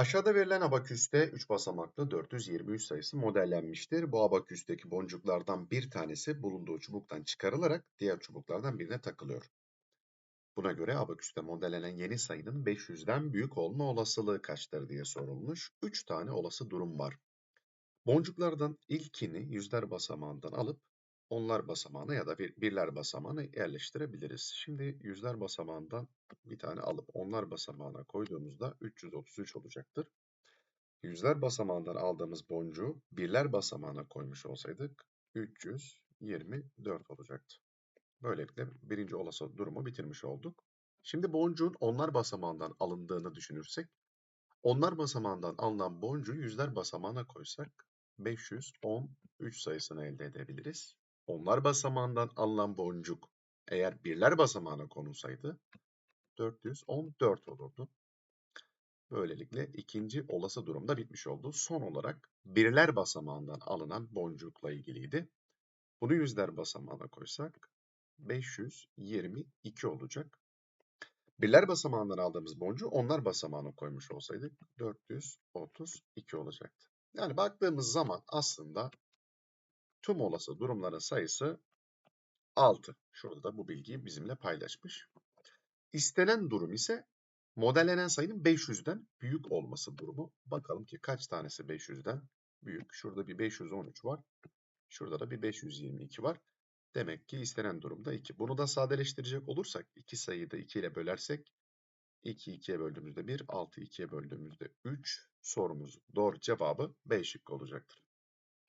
Aşağıda verilen abaküste 3 basamaklı 423 sayısı modellenmiştir. Bu abaküsteki boncuklardan bir tanesi bulunduğu çubuktan çıkarılarak diğer çubuklardan birine takılıyor. Buna göre abaküste modellenen yeni sayının 500'den büyük olma olasılığı kaçtır diye sorulmuş. 3 tane olası durum var. Boncuklardan ilkini yüzler basamağından alıp onlar basamağına ya da bir, birler basamağına yerleştirebiliriz. Şimdi yüzler basamağından bir tane alıp onlar basamağına koyduğumuzda 333 olacaktır. Yüzler basamağından aldığımız boncuğu birler basamağına koymuş olsaydık 324 olacaktı. Böylelikle birinci olası durumu bitirmiş olduk. Şimdi boncuğun onlar basamağından alındığını düşünürsek, onlar basamağından alınan boncuğu yüzler basamağına koysak 513 sayısını elde edebiliriz. Onlar basamağından alınan boncuk eğer birler basamağına konulsaydı 414 olurdu. Böylelikle ikinci olası durumda bitmiş oldu. Son olarak birler basamağından alınan boncukla ilgiliydi. Bunu yüzler basamağına koysak 522 olacak. Birler basamağından aldığımız boncuğu onlar basamağına koymuş olsaydık 432 olacaktı. Yani baktığımız zaman aslında tüm olası durumların sayısı 6. Şurada da bu bilgiyi bizimle paylaşmış. İstenen durum ise modellenen sayının 500'den büyük olması durumu. Bakalım ki kaç tanesi 500'den büyük. Şurada bir 513 var. Şurada da bir 522 var. Demek ki istenen durumda 2. Bunu da sadeleştirecek olursak iki sayıyı da 2 ile bölersek 2 2'ye böldüğümüzde 1, 6 2'ye böldüğümüzde 3 sorumuz doğru cevabı B şıkkı olacaktır.